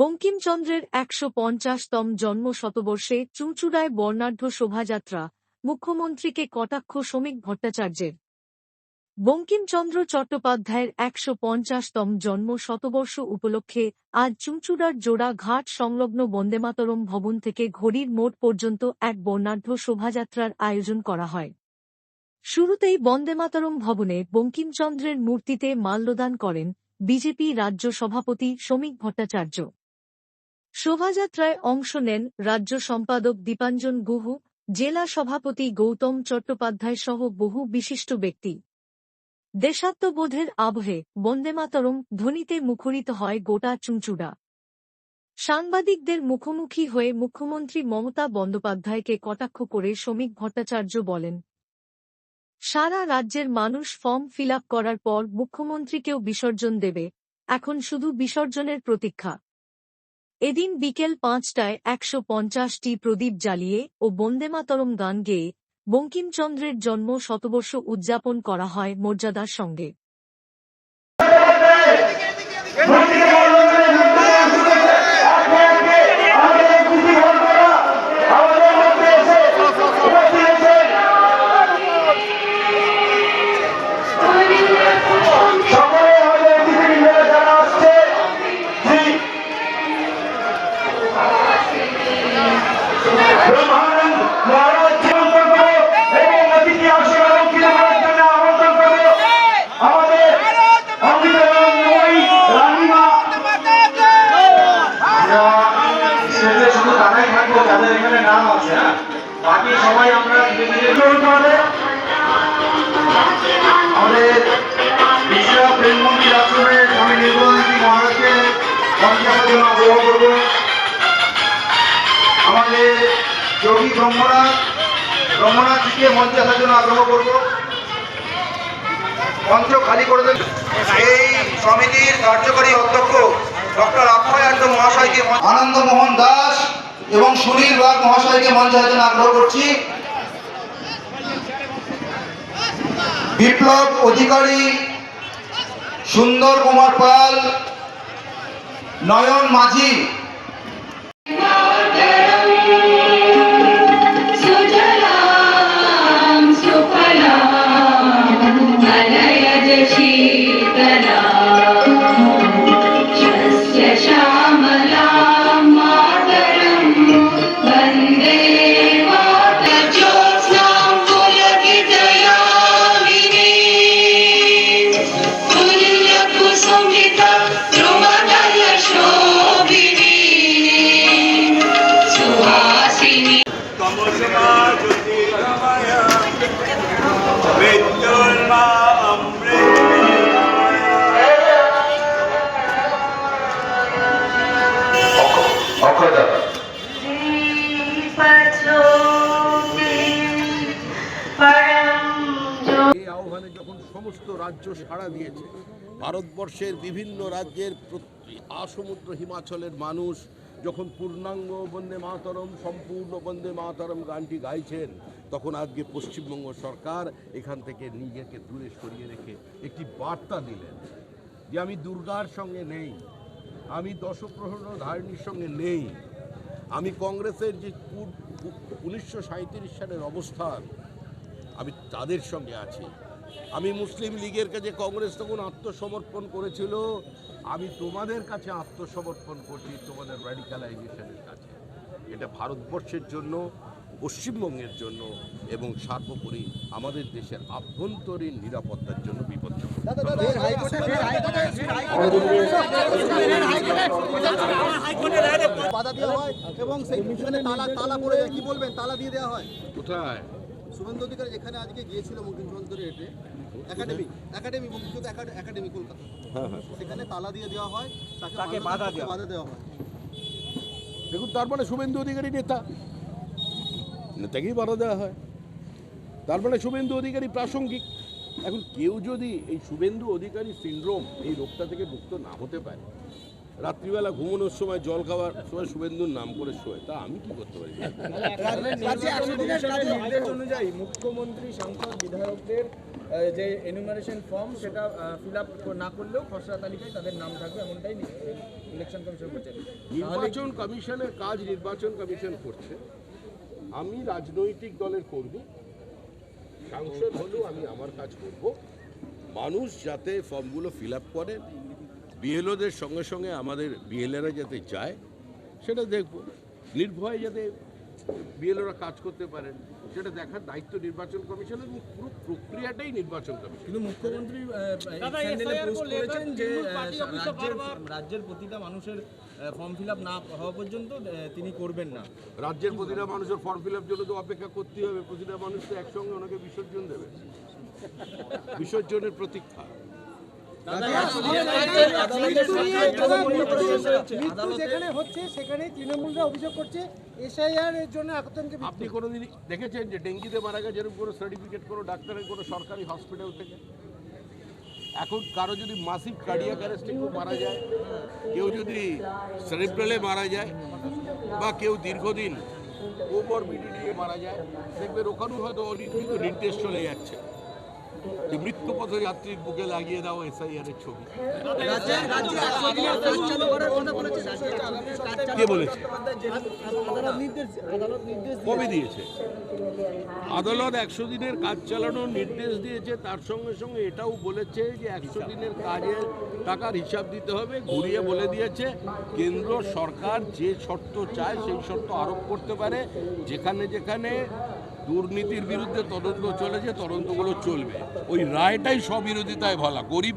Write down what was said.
বঙ্কিমচন্দ্রের একশো পঞ্চাশতম জন্ম শতবর্ষে চুঁচুড়ায় বর্ণাঢ্য শোভাযাত্রা, মুখ্যমন্ত্রীকে কটাক্ষ শ্রমিক ভট্টাচার্যের। বঙ্কিমচন্দ্র চট্টোপাধ্যায়ের একশো পঞ্চাশতম জন্ম শতবর্ষ উপলক্ষে আজ চুঁচুড়ার জোড়া ঘাট সংলগ্ন বন্দেমাতরম ভবন থেকে ঘড়ির মোড় পর্যন্ত এক বর্ণাঢ্য শোভাযাত্রার আয়োজন করা হয়। শুরুতেই বন্দেমাতরম ভবনে বঙ্কিমচন্দ্রের মূর্তিতে মাল্যদান করেন বিজেপি রাজ্য সভাপতি শ্রমিক ভট্টাচার্য। শোভাযাত্রায় অংশ নেন রাজ্য সম্পাদক দীপাঞ্জন গুহ, জেলা সভাপতি গৌতম চট্টোপাধ্যায় সহ বহু বিশিষ্ট ব্যক্তি। দেশাত্মবোধের আবহে বন্দেমাতরম ধ্বনিতে মুখরিত হয় গোটা চুঁচুড়া সাংবাদিকদের মুখোমুখি হয়ে মুখ্যমন্ত্রী মমতা বন্দ্যোপাধ্যায়কে কটাক্ষ করে শ্রমিক ভট্টাচার্য বলেন, সারা রাজ্যের মানুষ ফর্ম ফিল করার পর মুখ্যমন্ত্রীকেও বিসর্জন দেবে, এখন শুধু বিসর্জনের প্রতীক্ষা। এদিন বিকেল পাঁচটায় একশো পঞ্চাশটি প্রদীপ জ্বালিয়ে ও বন্দেমাতরম গান গেয়ে বঙ্কিমচন্দ্রের জন্ম শতবর্ষ উদযাপন করা হয় মর্যাদার সঙ্গে। মঞ্চাসের জন্য আগ্রহ করব আমাদের যোগী জন্য আগ্রহ করব মঞ্চ খালি করে এই সমিতির কার্যকরী অধ্যক্ষ ডক্টর মহাশয়কে আনন্দ মোহন দাস এবং সুনীল বাগ মহাশয়কে মঞ্চে আসার জন্য আগ্রহ করছি। বিপ্লব অধিকারী সুন্দর কুমার পাল নয়ন মাঝি। আহ্বানে যখন সমস্ত রাজ্য সাড়া দিয়েছে ভারতবর্ষের বিভিন্ন রাজ্যের আসমুদ্র হিমাচলের মানুষ যখন পূর্ণাঙ্গ বন্দে মাতরম, সম্পূর্ণ বন্দে মাতরম গানটি গাইছেন, তখন আজকে পশ্চিমবঙ্গ সরকার এখান থেকে নিজেকে দূরে সরিয়ে রেখে একটি বার্তা দিলেন যে আমি দুর্গার সঙ্গে নেই, আমি দশপ্রহর ধারণীর সঙ্গে নেই। আমি কংগ্রেসের যে উনিশশো সাঁইত্রিশ সালের অবস্থান, আমি তাদের সঙ্গে আছি। আমি মুসলিম লীগের কাছে কংগ্রেস তখন আত্মসমর্পণ করেছিল আমি তোমাদের কাছে আত্মসমর্পণ করছি তোমাদের র্যাডিক্যালাইজেশনের কাছে। এটা ভারতবর্ষের জন্য পশ্চিমবঙ্গের জন্য এবং সর্বোপরি আমাদের দেশের আভ্যন্তরীণ নিরাপত্তার জন্য বিপজ্জনক। বাধা দেওয়া হয় এবং সেই পিছনে তালা তালা পড়ে কি বলবেন? তালা দিয়ে দেওয়া হয়? কোথায়? শুভেন্দু অধিকারী যেখানে আজকে গিয়েছিল মুখ্যমন্ত্রী এটে একাডেমি একাডেমি মুখ্যমন্ত্রী একাডেমি কলকাতা সেখানে তালা দিয়ে দেওয়া হয় তাকে বাধা দেওয়া হয়। দেখুন তার মানে শুভেন্দু অধিকারী নেতা। নেতাকেই বাধা দেওয়া হয়। তার মানে শুভেন্দু অধিকারী প্রাসঙ্গিক। এখন কেউ যদি এই শুভেন্দু অধিকারী সিন্ড্রোম এই রোগটা থেকে মুক্ত না হতে পারে রাত্রিবেলা ঘুমানোর সময় জল খাওয়ার সময় শুভেন্দুর নাম করে শোয়। তা আমি কি করতে পারি? অনুযায়ী মুখ্যমন্ত্রী সাংসদ বিধায়কদের যে এনুমারেশন ফর্ম সেটা ফিল আপ না করলেও খসড়া তালিকায় তাদের নাম থাকবে এমনটাই ইলেকশন কমিশন বলছে। নির্বাচন কমিশনের কাজ নির্বাচন কমিশন করছে। আমি রাজনৈতিক দলের কর্মী। সাংসদ হলেও আমি আমার কাজ করব। মানুষ যাতে ফর্মগুলো ফিল আপ করেন বিএলওদের সঙ্গে সঙ্গে আমাদের বিএলএরা যাতে যায় সেটা দেখব। নির্ভয়ে যাতে বিএলওরা কাজ করতে পারেন সেটা দেখার দায়িত্ব নির্বাচন কমিশনের পুরো প্রক্রিয়াটাই নির্বাচন কমিশন। কিন্তু মুখ্যমন্ত্রী যে রাজ্যের রাজ্যের প্রতিটা মানুষের ফর্ম ফিল আপ না হওয়া পর্যন্ত তিনি করবেন না। রাজ্যের প্রতিটা মানুষের ফর্ম ফিল আপ জন্য তো অপেক্ষা করতে হবে। প্রতিটা মানুষ তো একসঙ্গে ওনাকে বিসর্জন দেবে। বিসর্জনের প্রতীক্ষা। যেখানে হচ্ছে সেখানে তৃণমূলরা অভিযোগ করছে এসআইআর এর জন্য আতঙ্কে আপনি কোনোদিন দেখেছেন যে ডেঙ্গিতে মারা গেছে এরকম কোনো সার্টিফিকেট কোনো ডাক্তারের, কোনো সরকারি হসপিটাল থেকে? এখন কারও যদি মাসিভ কার্ডিয়াক অ্যারেস্টে মারা যায়, কেউ যদি সেরিব্রালে মারা যায়, বা কেউ দীর্ঘদিন ওমরবিডি নিয়ে মারা যায়, দেখবেন ওখানেও হয়তো অনেক কিন্তু নির্দেশ চলে যাচ্ছে। মৃত্যুপথ যাত্রীর বুকে লাগিয়ে দাও এসআইআর এর ছবি। কে বলেছে? কবে দিয়েছে? আদালত একশো দিনের কাজ চালানোর নির্দেশ দিয়েছে তার সঙ্গে সঙ্গে এটাও বলেছে যে একশো দিনের কাজের টাকার হিসাব দিতে হবে ঘুরিয়ে বলে দিয়েছে কেন্দ্র সরকার যে শর্ত চায় সেই শর্ত আরোপ করতে পারে যেখানে যেখানে দুর্নীতির বিরুদ্ধে তদন্ত চলেছে তদন্তগুলো চলবে। ওই রায়টাই স্ববিরোধিতায় বলা গরিব